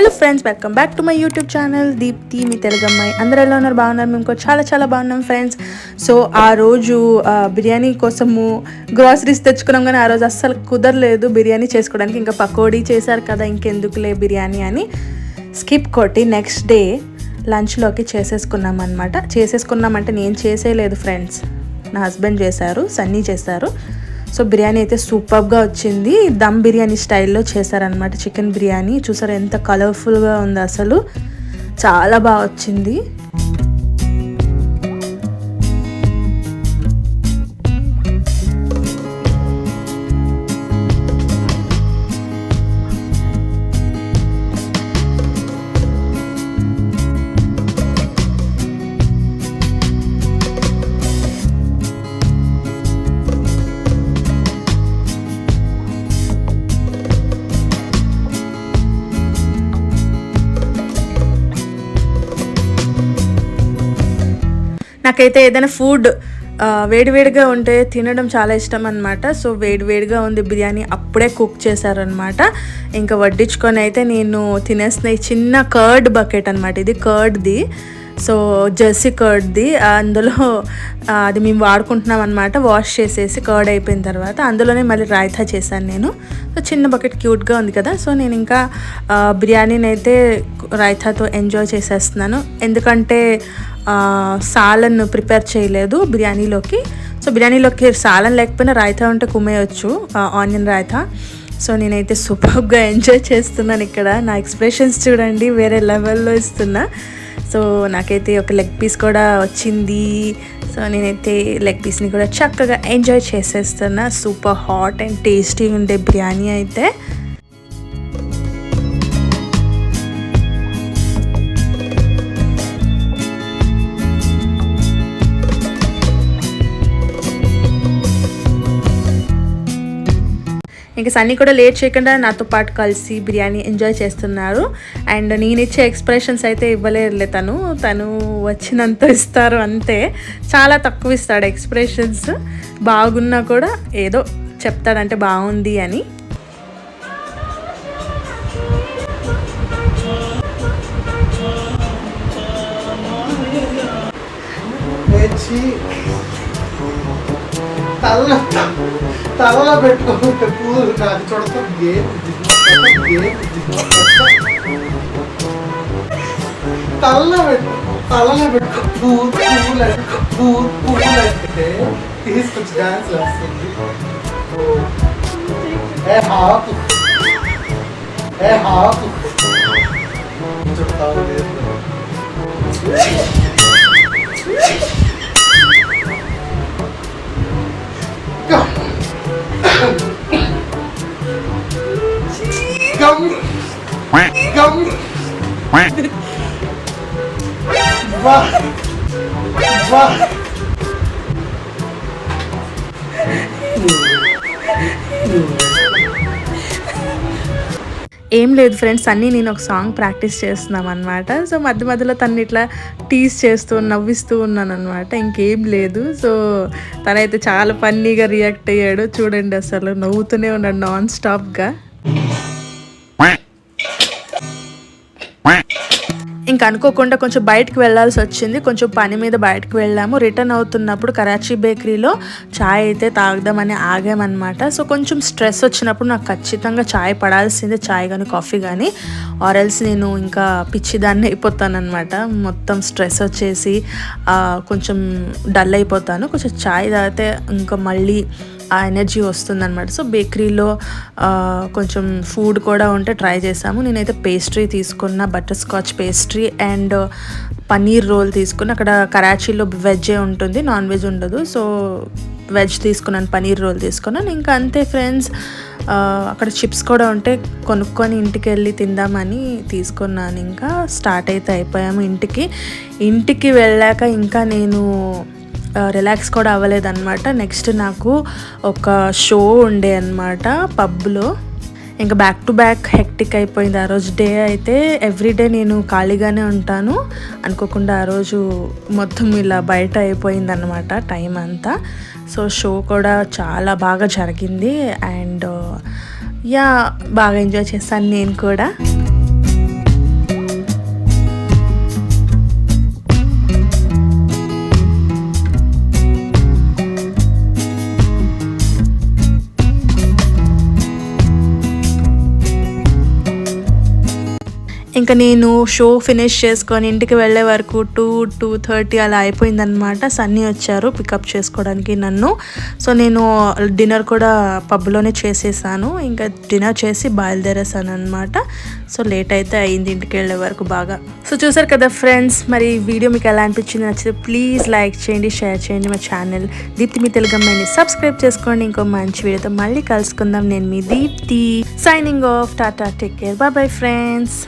Hello friends welcome back to my YouTube channel Deepti మీ తెలుగమ్మాయి. అందరూ ఎలా ఉన్నారు? బాగున్నారు? మేము చాలా చాలా బాగున్నాం ఫ్రెండ్స్ సో ఆ రోజు బిర్యానీ కోసము గ్రాసరీస్ తెచ్చుకున్నాం కానీ ఆ రోజు అస్సలు కుదరలేదు బిర్యానీ చేసుకోవడానికి. ఇంకా పకోడీ చేశారు కదా ఇంకెందుకులే బిర్యానీ అని స్కిప్ కొట్టి నెక్స్ట్ డే లంచ్లోకి చేసేసుకున్నాం అనమాట చేసేసుకున్నామంటే నేను చేసేయలేదు ఫ్రెండ్స్ నా హస్బెండ్ చేశారు సన్నీ చేశారు. సో బిర్యానీ అయితే సూపర్గా వచ్చింది. దమ్ బిర్యానీ స్టైల్లో చేశారనమాట చికెన్ బిర్యానీ. చూసారు ఎంత కలర్ఫుల్గా ఉంది అసలు. చాలా బాగా వచ్చింది. నాకైతే ఏదైనా ఫుడ్ వేడివేడిగా ఉంటే తినడం చాలా ఇష్టం అనమాట సో వేడివేడిగా ఉంది బిర్యానీ అప్పుడే కుక్ చేశారనమాట ఇంకా వడ్డించుకొని అయితే నేను తినేసిన చిన్న కర్డ్ బకెట్ అనమాట ఇది కర్డ్ది సో జెర్సీ కర్డ్ది అందులో అది మేము వాడుకుంటున్నాం అనమాట వాష్ చేసేసి కర్డ్ అయిపోయిన తర్వాత అందులోనే మళ్ళీ రాయితా చేశాను నేను. సో చిన్న బకెట్ క్యూట్గా ఉంది కదా. సో నేను ఇంకా బిర్యానీని అయితే రాయితాతో ఎంజాయ్ చేసేస్తున్నాను. ఎందుకంటే సాలన్ ప్రిపేర్ చేయలేదు బిర్యానీలోకి. సో బిర్యానీలోకి సాలన్ లేకపోయినా రాయితా ఉంటే కుమ్మేయచ్చు ఆనియన్ రాయితా. సో నేనైతే సూపర్గా ఎంజాయ్ చేస్తున్నాను ఇక్కడ. నా ఎక్స్ప్రెషన్స్ చూడండి వేరే లెవెల్లో ఇస్తున్నా. సో నాకైతే ఒక లెగ్ పీస్ కూడా వచ్చింది. సో నేనైతే లెగ్ పీస్ని కూడా చక్కగా ఎంజాయ్ చేసేస్తున్నా. సూపర్ హాట్ అండ్ టేస్టీ ఉండే బిర్యానీ అయితే. ఇంకా సన్నీ కూడా లేట్ చేయకుండా నాతో పాటు కలిసి బిర్యానీ ఎంజాయ్ చేస్తున్నారు. అండ్ నేను ఇచ్చే ఎక్స్ప్రెషన్స్ అయితే ఇవ్వలేరులే తను. తను వచ్చినంత ఇస్తారు అంతే. చాలా తక్కువ ఇస్తాడు ఎక్స్ప్రెషన్స్. బాగున్నా కూడా ఏదో చెప్తాడంటే బాగుంది అని. లేచి తల తలలో పెట్టుకుంటే పూలు కాదు చూడతాం తలలో పెట్టు తలలో పెట్టుకో పూలు పువ్వులు అంటే పూలు పువ్వులు అంటే తీసుకొచ్చి డాన్స్ వేస్తుంది ఏ హాపు ఏ హాపు చుట్టాలు లేదు Gum. Gum. Vah. Vah. ఏం లేదు ఫ్రెండ్స్ అన్నీ నేను ఒక సాంగ్ ప్రాక్టీస్ చేస్తున్నాం అనమాట సో మధ్య మధ్యలో తను ఇట్లా టీస్ చేస్తూ నవ్విస్తూ ఉన్నాను అనమాట ఇంకేం లేదు సో తనైతే చాలా ఫన్నీగా రియాక్ట్ అయ్యాడు చూడండి అసలు నవ్వుతూనే ఉన్నాడు నాన్ స్టాప్గా ఇంకా అనుకోకుండా కొంచెం బయటకు వెళ్ళాల్సి వచ్చింది. కొంచెం పని మీద బయటకు వెళ్ళాము. రిటర్న్ అవుతున్నప్పుడు కరాచీ బేకరీలో చాయ్ అయితే తాగుదామని ఆగామన్నమాట. సో కొంచెం స్ట్రెస్ వచ్చినప్పుడు నాకు ఖచ్చితంగా చాయ్ పడాల్సిందే. చాయ్ కానీ కాఫీ కానీ ఆరెల్స్ నేను ఇంకా పిచ్చిదాన్ని అయిపోతానమాట మొత్తం స్ట్రెస్ వచ్చేసి కొంచెం డల్ అయిపోతాను. కొంచెం చాయ్ తాగితే ఇంకా మళ్ళీ ఆ ఎనర్జీ వస్తుందన్నమాట. సో బేకరీలో కొంచెం ఫుడ్ కూడా ఉంటే ట్రై చేసాము నేనైతే పేస్ట్రీ తీసుకున్న butterscotch pastry and paneer roll తీసుకుని అక్కడ కరాచీలో వెజ్జే ఉంటుంది నాన్ వెజ్ ఉండదు. సో వెజ్ తీసుకున్నాను పన్నీర్ రోల్ తీసుకున్నాను. ఇంకా అంతే ఫ్రెండ్స్ అక్కడ చిప్స్ కూడా ఉంటే కొనుక్కొని ఇంటికి వెళ్ళి తిందామని తీసుకున్నాను. ఇంకా స్టార్ట్ అయితే అయిపోయాము ఇంటికి. ఇంటికి వెళ్ళాక ఇంకా నేను రిలాక్స్ కూడా అవ్వలేదన్నమాట. నెక్స్ట్ నాకు ఒక షో ఉండే అనమాట పబ్లో ఇంకా బ్యాక్ టు బ్యాక్ హెక్టిక్ అయిపోయింది. ఆ రోజు డే అయితే ఎవ్రీడే నేను ఖాళీగానే ఉంటాను. అనుకోకుండా ఆ రోజు మొత్తం ఇలా బయట అయిపోయింది అనమాట టైం అంతా. సో షో కూడా చాలా బాగా జరిగింది. అండ్ యా uh, బాగా ఎంజాయ్ చేశాను నేను కూడా. ఇంకా నేను షో ఫినిష్ చేసుకొని ఇంటికి వెళ్ళే వరకు టూ టూ థర్టీ అలా అయిపోయిందనమాట సన్నీ వచ్చారు పికప్ చేసుకోవడానికి నన్ను. సో నేను డిన్నర్ కూడా పబ్లోనే చేసేసాను. ఇంకా డిన్నర్ చేసి బయలుదేరేసాను అనమాట సో లేట్ అయితే అయింది ఇంటికి వెళ్ళే వరకు బాగా. సో చూసారు కదా ఫ్రెండ్స్ మరి వీడియో మీకు ఎలా అనిపించింది? నచ్చితే ప్లీజ్ లైక్ చేయండి షేర్ చేయండి మా ఛానల్. దీప్తి మీ తెలుగమ్మని సబ్స్క్రైబ్ చేసుకోండి. ఇంకో మంచి వీడియోతో మళ్ళీ కలుసుకుందాం. నేను మీ Deepti signing off tata take care. Bye bye friends.